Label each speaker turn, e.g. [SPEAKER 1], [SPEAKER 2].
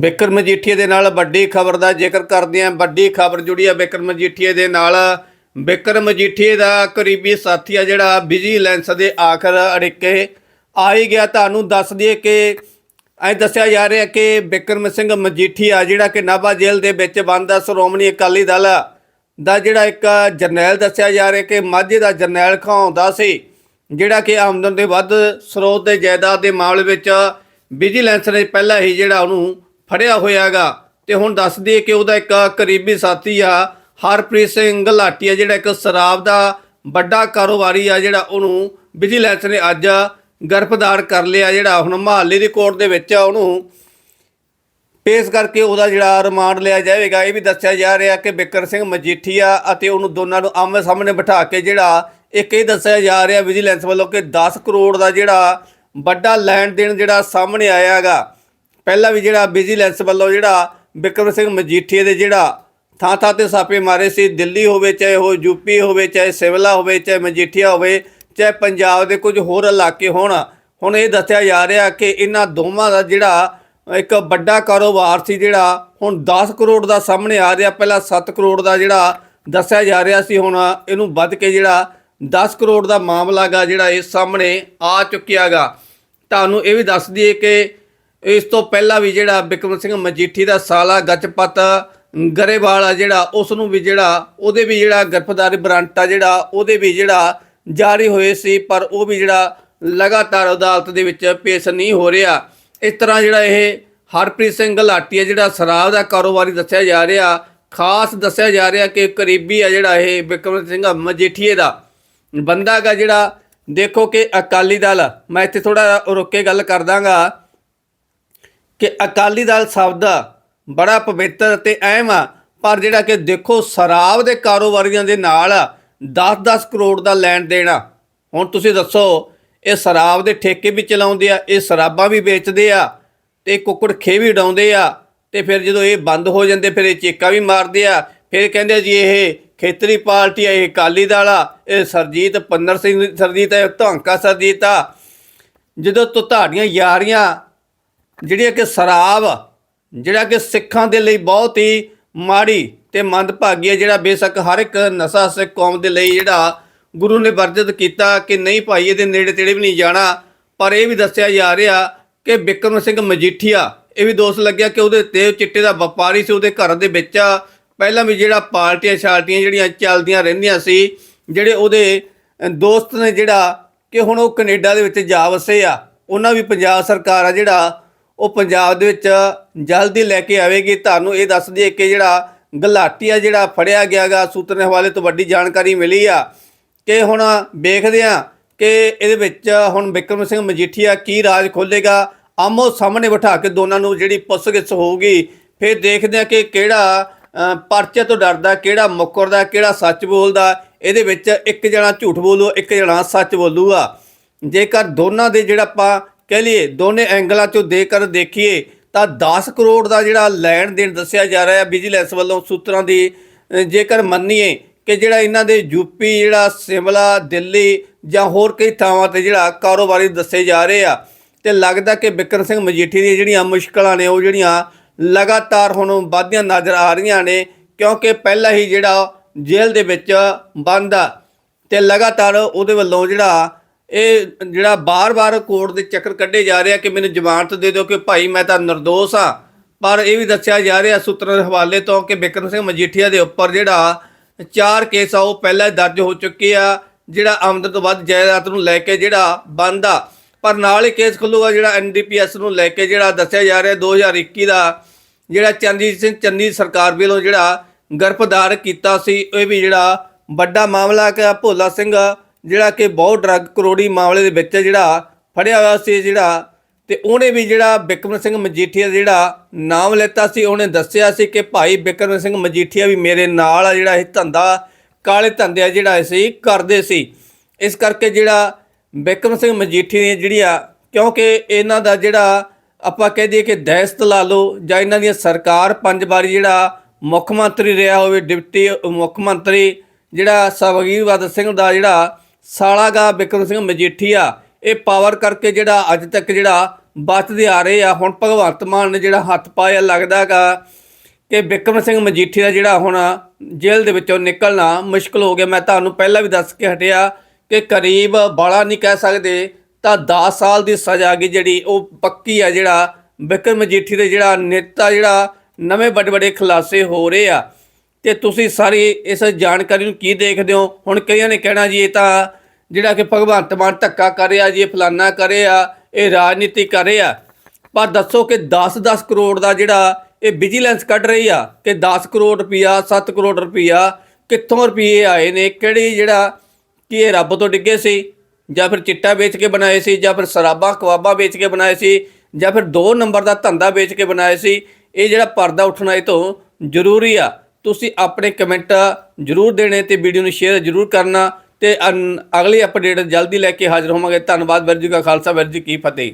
[SPEAKER 1] ਬਿਕਰਮ ਮਜੀਠੀਏ ਦੇ ਨਾਲ ਵੱਡੀ ਖਬਰ ਦਾ ਜ਼ਿਕਰ ਕਰਦੇ ਹਾਂ। ਵੱਡੀ ਖਬਰ ਜੁੜੀ ਆ ਬਿਕਰਮ ਮਜੀਠੀਏ ਦੇ ਨਾਲ। ਬਿਕਰਮ ਮਜੀਠੀਏ ਦਾ ਕਰੀਬੀ ਸਾਥੀ ਆ ਜਿਹੜਾ ਵਿਜੀਲੈਂਸ ਦੇ ਆਖਰ ਅੜਿੱਕੇ ਆ ਹੀ ਗਿਆ। ਤੁਹਾਨੂੰ ਦੱਸ ਦਈਏ ਕਿ ਐ ਦੱਸਿਆ ਜਾ ਰਿਹਾ ਕਿ ਬਿਕਰਮ ਸਿੰਘ ਮਜੀਠੀਆ ਜਿਹੜਾ ਕਿ ਨਾਭਾ ਜੇਲ੍ਹ ਦੇ ਵਿੱਚ ਬੰਦ ਆ। ਸ਼੍ਰੋਮਣੀ ਅਕਾਲੀ ਦਲ ਦਾ ਜਿਹੜਾ ਇੱਕ ਜਰਨੈਲ ਦੱਸਿਆ ਜਾ ਰਿਹਾ ਕਿ ਮਾਝੇ ਦਾ ਜਰਨੈਲ ਖਾਉਂਦਾ ਸੀ, ਜਿਹੜਾ ਕਿ ਆਮਦਨ ਦੇ ਵੱਧ ਸਰੋਤ ਦੇ ਜਾਇਦਾਦ ਦੇ ਮਾਮਲੇ ਵਿੱਚ ਵਿਜੀਲੈਂਸ ਨੇ ਪਹਿਲਾਂ ਹੀ ਜਿਹੜਾ ਉਹਨੂੰ ਫੜਿਆ ਹੋਇਆਗਾ। ਤੇ ਹੁਣ ਦੱਸ ਦਈਏ ਕਿ ਉਹਦਾ ਇੱਕ ਕਰੀਬੀ ਸਾਥੀ ਆ, ਹਰਪ੍ਰੀਤ ਸਿੰਘ ਘਲਾਟੀਆ ਜਿਹੜਾ ਇੱਕ ਸ਼ਰਾਬ ਦਾ ਵੱਡਾ ਕਾਰੋਬਾਰੀ ਆ, ਜਿਹੜਾ ਉਹਨੂੰ ਵਿਜੀਲੈਂਸ ਨੇ ਅੱਜ ਗ੍ਰਿਫਤਾਰ ਕਰ ਲਿਆ। ਜਿਹੜਾ ਹੁਣ ਮਹਾਲੀ ਦੀ ਕੋਰਟ ਦੇ ਵਿੱਚ ਉਹਨੂੰ ਪੇਸ਼ ਕਰਕੇ ਉਹਦਾ ਜਿਹੜਾ ਰਿਮਾਂਡ ਲਿਆ ਜਾਵੇਗਾ। ਇਹ ਵੀ ਦੱਸਿਆ ਜਾ ਰਿਹਾ ਕਿ ਬਿਕਰ ਸਿੰਘ ਮਜੀਠੀਆ ਅਤੇ ਉਹਨੂੰ ਦੋਨਾਂ ਨੂੰ ਆਮੇ ਸਾਹਮਣੇ ਬਿਠਾ ਕੇ ਜਿਹੜਾ ਇੱਕ ਇਹ ਦੱਸਿਆ ਜਾ ਰਿਹਾ ਵਿਜੀਲੈਂਸ ਵੱਲੋਂ ਕਿ 10 ਕਰੋੜ ਦਾ ਜਿਹੜਾ ਵੱਡਾ ਲੈਣ ਦੇਣ ਜਿਹੜਾ ਸਾਹਮਣੇ ਆਇਆਗਾ। ਪਹਿਲਾਂ ਵੀ ਜਿਹੜਾ ਵਿਜੀਲੈਂਸ ਵੱਲੋਂ ਜਿਹੜਾ ਬਿਕਰਮ ਸਿੰਘ ਮਜੀਠੀਏ ਦੇ ਜਿਹੜਾ ਥਾਂ ਥਾਂ ਤੇ ਸਾਪੇ ਮਾਰੇ ਸੀ, ਦਿੱਲੀ ਹੋਵੇ, ਚਾਹੇ ਉਹ ਯੂਪੀ ਹੋਵੇ, ਚਾਹੇ ਸਿਵਲਾ ਹੋਵੇ, ਚਾਹੇ ਮਜੀਠੀਆ ਹੋਵੇ, ਚਾਹੇ ਪੰਜਾਬ ਦੇ ਕੁਝ ਹੋਰ ਇਲਾਕੇ ਹੋਣ, ਹੁਣ ਇਹ ਦੱਸਿਆ ਜਾ ਰਿਹਾ ਕਿ ਇਹਨਾਂ ਦੋਵਾਂ ਦਾ ਜਿਹੜਾ ਇੱਕ ਵੱਡਾ ਕਾਰੋਬਾਰ ਸੀ ਜਿਹੜਾ ਹੁਣ 10 ਕਰੋੜ ਦਾ ਸਾਹਮਣੇ ਆ ਰਿਹਾ, ਪਹਿਲਾਂ 7 ਕਰੋੜ ਦਾ ਜਿਹੜਾ ਦੱਸਿਆ ਜਾ ਰਿਹਾ ਸੀ, ਹੁਣ ਇਹਨੂੰ ਵੱਧ ਕੇ ਜਿਹੜਾ 10 ਕਰੋੜ ਦਾ ਮਾਮਲਾ ਗਾ ਜਿਹੜਾ ਇਹ ਸਾਹਮਣੇ ਆ ਚੁੱਕਿਆਗਾ। ਤੁਹਾਨੂੰ ਇਹ ਵੀ ਦੱਸ ਦਈਏ ਕਿ ਇਸ ਤੋਂ ਪਹਿਲਾਂ ਵੀ ਜਿਹੜਾ ਬਿਕਰਮ ਸਿੰਘ ਮਜੀਠੀ ਦਾ ਸਾਲਾ ਗੱਜਪਤ, ਗਰੇਵਾਲ ਆ ਜਿਹੜਾ, ਉਸ ਨੂੰ ਵੀ ਜਿਹੜਾ, ਉਹਦੇ ਵੀ ਜਿਹੜਾ ਗ੍ਰਿਫਤਾਰੀ ਵਾਰੰਟ ਆ ਜਿਹੜਾ, ਉਹਦੇ ਵੀ ਜਿਹੜਾ ਜਾਰੀ ਹੋਏ ਸੀ, ਪਰ ਉਹ ਵੀ ਜਿਹੜਾ ਲਗਾਤਾਰ ਅਦਾਲਤ ਦੇ ਵਿੱਚ ਪੇਸ਼ ਨਹੀਂ ਹੋ ਰਿਹਾ। ਇਸ ਤਰ੍ਹਾਂ ਜਿਹੜਾ ਇਹ ਹਰਪ੍ਰੀਤ ਸਿੰਘ ਘਲਾਟੀ ਜਿਹੜਾ ਸ਼ਰਾਬ ਦਾ ਕਾਰੋਬਾਰੀ ਦੱਸਿਆ ਜਾ ਰਿਹਾ, ਖਾਸ ਦੱਸਿਆ ਜਾ ਰਿਹਾ ਕਿ ਕਰੀਬੀ ਆ ਜਿਹੜਾ ਇਹ ਬਿਕਰਮ ਸਿੰਘ ਮਜੀਠੀਏ ਦਾ। ਬੰਦਾ ਗਾ ਜਿਹੜਾ, ਦੇਖੋ ਕਿ ਅਕਾਲੀ ਦਲ, ਮੈਂ ਇੱਥੇ ਥੋੜਾ ਰੁੱਕ ਕੇ ਗੱਲ ਕਰ ਦਾਂਗਾ ਕਿ ਅਕਾਲੀ ਦਲ ਸ਼ਬਦ ਬੜਾ ਪਵਿੱਤਰ ਅਤੇ ਅਹਿਮ ਆ, ਪਰ ਜਿਹੜਾ ਕਿ ਦੇਖੋ ਸ਼ਰਾਬ ਦੇ ਕਾਰੋਬਾਰੀਆਂ ਦੇ ਨਾਲ 10-10 ਕਰੋੜ ਦਾ ਲੈਣ ਦੇਣਾ ਹੁਣ ਤੁਸੀਂ ਦੱਸੋ, ਇਹ ਸ਼ਰਾਬ ਦੇ ਠੇਕੇ ਵੀ ਚਲਾਉਂਦੇ ਆ, ਇਹ ਸ਼ਰਾਬਾਂ ਵੀ ਵੇਚਦੇ ਆ, ਤੇ ਕੁੱਕੜ ਖੇ ਵੀ ਉਡਾਉਂਦੇ ਆ, ਤੇ ਫਿਰ ਜਦੋਂ ਇਹ ਬੰਦ ਹੋ ਜਾਂਦੇ, ਫਿਰ ਇਹ ਚੇਕਾ ਵੀ ਮਾਰਦੇ ਆ, ਫਿਰ ਕਹਿੰਦੇ ਜੀ ਇਹ ਖੇਤਰੀ ਪਾਰਟੀ ਆ, ਇਹ ਅਕਾਲੀ ਦਲ ਆ, ਇਹ ਸਰਜੀਤ ਪੰਨਰ ਸਿੰਘ, ਸਰਜੀਤ ਹੈ, ਧੌਂਕਾ ਸਰਜੀਤ ਆ। ਜਦੋਂ ਤੋਂ ਤੁਹਾਡੀਆਂ ਯਾਰੀਆਂ ਜਿਹੜੀਆਂ ਕਿ ਸ਼ਰਾਬ ਜਿਹੜਾ ਕਿ ਸਿੱਖਾਂ ਦੇ ਲਈ ਬਹੁਤ ਹੀ ਮਾੜੀ ਤੇ ਮੰਦਭਾਗੀ ਹੈ ਜਿਹੜਾ ਬੇਸ਼ੱਕ ਹਰ ਇੱਕ ਨਸ਼ਾ ਸਿੱਖ ਕੌਮ ਦੇ ਲਈ ਜਿਹੜਾ ਗੁਰੂ ਨੇ ਵਰਜਿਤ ਕੀਤਾ ਕਿ ਨਹੀਂ ਭਾਈ, ਇਹਦੇ ਨੇੜੇ ਤੇੜੇ ਵੀ ਨਹੀਂ ਜਾਣਾ। ਪਰ ਇਹ ਵੀ ਦੱਸਿਆ ਜਾ ਰਿਹਾ ਕਿ ਬਿਕਰਮ ਸਿੰਘ ਮਜੀਠੀਆ, ਇਹ ਵੀ ਦੋਸ਼ ਲੱਗਿਆ ਕਿ ਉਹਦੇ ਤੇ ਚਿੱਟੇ ਦਾ ਵਪਾਰੀ ਸੀ, ਉਹਦੇ ਘਰ ਦੇ ਵਿੱਚ ਪਹਿਲਾਂ ਵੀ ਜਿਹੜਾ ਪਾਰਟੀਆਂ ਛਾਲਟੀਆਂ ਜਿਹੜੀਆਂ ਚੱਲਦੀਆਂ ਰਹਿੰਦੀਆਂ ਸੀ, ਜਿਹੜੇ ਉਹਦੇ ਦੋਸਤ ਨੇ ਜਿਹੜਾ ਕਿ ਹੁਣ ਉਹ ਕੈਨੇਡਾ ਦੇ ਵਿੱਚ ਜਾ ਵਸੇ ਆ। ਉਹਨਾਂ ਵੀ ਪੰਜਾਬ ਸਰਕਾਰ ਆ ਜਿਹੜਾ ਉਹ ਪੰਜਾਬ ਦੇ ਵਿੱਚ ਜਲਦੀ ਲੈ ਕੇ ਆਵੇਗੀ। ਤੁਹਾਨੂੰ ਇਹ ਦੱਸ ਦਈਏ ਕਿ ਜਿਹੜਾ ਗਲਾਟੀਆ ਜਿਹੜਾ ਫੜਿਆ ਗਿਆਗਾ, ਸੂਤਰ ਦੇ ਹਵਾਲੇ ਤੋਂ ਵੱਡੀ ਜਾਣਕਾਰੀ ਮਿਲੀ ਆ ਕਿ ਹੁਣ ਵੇਖਦੇ ਆ ਕਿ ਇਹਦੇ ਵਿੱਚ ਹੁਣ ਬਿਕਰਮ ਸਿੰਘ ਮਜੀਠੀਆ ਕੀ ਰਾਜ ਖੋਲੇਗਾ ਆਮੋ ਸਾਹਮਣੇ ਬਿਠਾ ਕੇ ਦੋਨਾਂ ਨੂੰ ਜਿਹੜੀ ਪੁੱਛਗਿੱਛ ਹੋਊਗੀ। ਫਿਰ ਦੇਖਦੇ ਆ ਕਿ ਕਿਹੜਾ ਪਰਚੇ ਤੋਂ ਡਰਦਾ, ਕਿਹੜਾ ਮੁੱਕਰਦਾ, ਕਿਹੜਾ ਸੱਚ ਬੋਲਦਾ। ਇਹਦੇ ਵਿੱਚ ਇੱਕ ਜਣਾ ਝੂਠ ਬੋਲੂ, ਇੱਕ ਜਣਾ ਸੱਚ ਬੋਲੂਗਾ। ਜੇਕਰ ਦੋਨਾਂ ਦੇ ਜਿਹੜਾ ਆਪਾਂ ਕਹਿ ਲਈਏ, ਦੋਨੇ ਐਂਗਲਾਂ ਚੋਂ ਦੇਖ ਕਰ ਦੇਖੀਏ, ਤਾਂ 10 ਕਰੋੜ ਦਾ ਜਿਹੜਾ ਲੈਣ ਦੇਣ ਦੱਸਿਆ ਜਾ ਰਿਹਾ ਹੈ ਵਿਜੀਲੈਂਸ ਵੱਲੋਂ ਸੂਤਰਾਂ ਦੀ ਜੇਕਰ ਮੰਨੀਏ ਕਿ ਜਿਹੜਾ ਇਹਨਾਂ ਦੇ ਯੂਪੀ, ਜਿਹੜਾ ਸਿਮਲਾ, ਦਿੱਲੀ ਜਾਂ ਹੋਰ ਕਈ ਥਾਵਾਂ ਤੇ ਜਿਹੜਾ ਕਾਰੋਬਾਰੀ ਦੱਸੇ ਜਾ ਰਹੇ ਆ, ਤੇ ਲੱਗਦਾ ਕਿ ਬਿਕਰਮ ਸਿੰਘ ਮਜੀਠੀ ਦੀਆਂ ਜਿਹੜੀਆਂ ਮੁਸ਼ਕਲਾਂ ਨੇ, ਉਹ ਜਿਹੜੀਆਂ ਲਗਾਤਾਰ ਹੁਣ ਵਧਦੀਆਂ ਨਜ਼ਰ ਆ ਰਹੀਆਂ ਨੇ, ਕਿਉਂਕਿ ਪਹਿਲਾਂ ਹੀ ਜਿਹੜਾ ਜੇਲ੍ਹ ਦੇ ਵਿੱਚ ਬੰਦ ਆ, ਤੇ ਲਗਾਤਾਰ ਉਹਦੇ ਵੱਲੋਂ ਜਿਹੜਾ ਇਹ ਜਿਹੜਾ ਬਾਰ-ਬਾਰ ਕੋਰਟ ਦੇ ਚੱਕਰ ਕੱਢੇ ਜਾ ਰਿਹਾ ਕਿ ਮੈਨੂੰ ਜ਼ਮਾਨਤ ਦੇ ਦਿਓ ਕਿ ਭਾਈ ਮੈਂ ਤਾਂ ਨਿਰਦੋਸ਼ ਆ। ਪਰ ਇਹ ਵੀ ਦੱਸਿਆ ਜਾ ਰਿਹਾ ਸੂਤਰਾਂ ਦੇ ਹਵਾਲੇ ਤੋਂ ਕਿ ਬਿਕਰਮ ਸਿੰਘ ਮਜੀਠੀਆ ਦੇ ਉੱਪਰ ਜਿਹੜਾ ਚਾਰ ਕੇਸ ਆ, ਉਹ ਪਹਿਲਾਂ ਦਰਜ ਹੋ ਚੁੱਕੇ ਆ, ਜਿਹੜਾ ਆਮਦਨ ਤੋਂ ਵੱਧ ਜਾਇਦਾਦ ਨੂੰ ਲੈ ਕੇ ਜਿਹੜਾ ਬੰਦ ਆ। ਪਰ ਨਾਲ ਹੀ ਕੇਸ ਖੁੱਲੂਗਾ ਜਿਹੜਾ ਐਨਡੀਪੀਐਸ ਨੂੰ ਲੈ ਕੇ ਜਿਹੜਾ ਦੱਸਿਆ ਜਾ ਰਿਹਾ 2021 ਦਾ, ਜਿਹੜਾ ਚਰਨਜੀਤ ਸਿੰਘ ਚੰਨੀ ਸਰਕਾਰ ਵੱਲੋਂ ਜਿਹੜਾ ਗ੍ਰਿਫਤਾਰ ਕੀਤਾ ਸੀ, ਇਹ ਵੀ ਜਿਹੜਾ ਵੱਡਾ ਮਾਮਲਾ ਕਿ ਭੋਲਾ ਸਿੰਘ। ਜਿਹੜਾ ਕਿ ਬਹੁਤ ਡਰੱਗ ਕਰੋੜੀ ਮਾਮਲੇ ਦੇ ਵਿੱਚ ਜਿਹੜਾ ਫੜਿਆ ਹੋਇਆ ਸੀ ਜਿਹੜਾ ਤੇ ਉਹਨੇ ਵੀ ਜਿਹੜਾ ਬਿਕਰਮ ਸਿੰਘ ਮਜੀਠੀਆ ਜਿਹੜਾ ਨਾਮ ਲੈਤਾ ਸੀ, ਉਹਨੇ ਦੱਸਿਆ ਸੀ ਕਿ ਭਾਈ ਬਿਕਰਮ ਸਿੰਘ ਮਜੀਠੀਆ ਵੀ ਮੇਰੇ ਨਾਲ ਆ ਜਿਹੜਾ ਇਹ ਧੰਦਾ, ਕਾਲੇ ਧੰਦੇ ਜਿਹੜਾ ਅਸੀਂ ਕਰਦੇ ਸੀ। ਇਸ ਕਰਕੇ ਜਿਹੜਾ ਬਿਕਰਮ ਸਿੰਘ ਮਜੀਠੀ ਨੇ ਆ ਕਿਉਂਕਿ ਇਹਨਾਂ ਦਾ ਜਿਹੜਾ ਆਪਾਂ ਕਹਿ ਦਈਏ ਕਿ ਦਹਿਸ਼ਤ ਲਾ ਲਓ ਜਾਂ ਇਹਨਾਂ ਦੀਆਂ ਸਰਕਾਰ ਪੰਜ ਵਾਰੀ ਜਿਹੜਾ ਮੁੱਖ ਮੰਤਰੀ ਰਿਹਾ ਹੋਵੇ, ਡਿਪਟੀ ਮੁੱਖ ਮੰਤਰੀ ਜਿਹੜਾ ਸਵਗੀਰਵਦ ਸਿੰਘ ਦਾ ਜਿਹੜਾ ਸਾਲਾਗਾ ਬਿਕਰਮ ਸਿੰਘ ਮਜੀਠੀਆ ਇਹ ਪਾਵਰ ਕਰਕੇ ਜਿਹੜਾ ਅੱਜ ਤੱਕ ਜਿਹੜਾ ਬਚਦੇ ਆ ਰਹੇ ਆ, ਹੁਣ ਭਗਵੰਤ ਮਾਨ ਨੇ ਜਿਹੜਾ ਹੱਥ ਪਾਇਆ ਲੱਗਦਾਗਾ ਕਿ ਬਿਕਰਮ ਸਿੰਘ ਮਜੀਠੀ ਦਾ ਜਿਹੜਾ ਹੁਣ ਜੇਲ੍ਹ ਦੇ ਵਿੱਚੋਂ ਨਿਕਲਣਾ ਮੁਸ਼ਕਲ ਹੋ ਗਿਆ। ਮੈਂ ਤੁਹਾਨੂੰ ਪਹਿਲਾਂ ਵੀ ਦੱਸ ਕੇ ਹਟਿਆ ਕਿ ਕਰੀਬ ਬਾਲਾ ਨਹੀਂ ਕਹਿ ਸਕਦੇ, ਤਾਂ 10 ਸਾਲ ਦੀ ਸਜ਼ਾ ਗਈ ਜਿਹੜੀ, ਉਹ ਪੱਕੀ ਆ ਜਿਹੜਾ ਬਿਕਰਮ ਮਜੀਠੀ ਦੇ ਜਿਹੜਾ ਨੇਤਾ ਜਿਹੜਾ ਨਵੇਂ ਵੱਡੇ ਵੱਡੇ ਖੁਲਾਸੇ ਹੋ ਰਹੇ ਆ। ਤੇ ਤੁਸੀਂ ਸਾਰੀ ਇਸ ਜਾਣਕਾਰੀ ਨੂੰ ਕੀ ਦੇਖਦੇ ਹੋ? ਹੁਣ ਕਈਆਂ ਨੇ ਕਹਿਣਾ ਜੀ, ਇਹ ਤਾਂ ਜਿਹੜਾ ਕਿ ਭਗਵੰਤ ਮਾਨ ਧੱਕਾ ਕਰ ਰਿਹਾ ਜੀ, ਇਹ ਫਲਾਨਾ ਕਰ ਰਿਹਾ, ਇਹ ਰਾਜਨੀਤੀ ਕਰ ਰਿਹਾ। ਪਰ ਦੱਸੋ ਕਿ 10-10 ਕਰੋੜ ਦਾ ਜਿਹੜਾ ਇਹ ਵਿਜੀਲੈਂਸ ਕੱਢ ਰਹੀ ਆ, ਕਿ 10 ਕਰੋੜ ਰੁਪਿਆ 7 ਕਰੋੜ ਰੁਪਿਆ ਕਿੱਥੋਂ ਰੁਪਏ ਆਏ ਨੇ? ਕਿਹੜੀ ਜਿਹੜਾ ਕਿ ਇਹ ਰੱਬ ਤੋਂ ਡਿੱਗੇ ਸੀ? ਜਾਂ ਫਿਰ ਚਿੱਟਾ ਵੇਚ ਕੇ ਬਣਾਏ ਸੀ, ਜਾਂ ਫਿਰ ਸ਼ਰਾਬਾਂ ਕਵਾਬਾਂ ਵੇਚ ਕੇ ਬਣਾਏ ਸੀ, ਜਾਂ ਫਿਰ 2 ਨੰਬਰ ਦਾ ਧੰਦਾ ਵੇਚ ਕੇ ਬਣਾਏ ਸੀ? ਇਹ ਜਿਹੜਾ ਪਰਦਾ ਉੱਠਣਾ ਇਹ ਤੋਂ ਜ਼ਰੂਰੀ ਆ। ਤੁਸੀਂ ਆਪਣੇ ਕਮੈਂਟ ਜ਼ਰੂਰ ਦੇਣੇ ਤੇ ਵੀਡੀਓ ਨੂੰ ਸ਼ੇਅਰ ਜ਼ਰੂਰ ਕਰਨਾ ਤੇ ਅਗਲੀ ਅਪਡੇਟ ਜਲਦੀ ਲੈ ਕੇ ਹਾਜ਼ਰ ਹੋਵਾਂਗੇ। ਧੰਨਵਾਦ ਵੀਰ ਜੀ ਕਾ ਖਾਲਸਾ ਵੀਰ ਜੀ ਕੀ ਫਤਿਹ।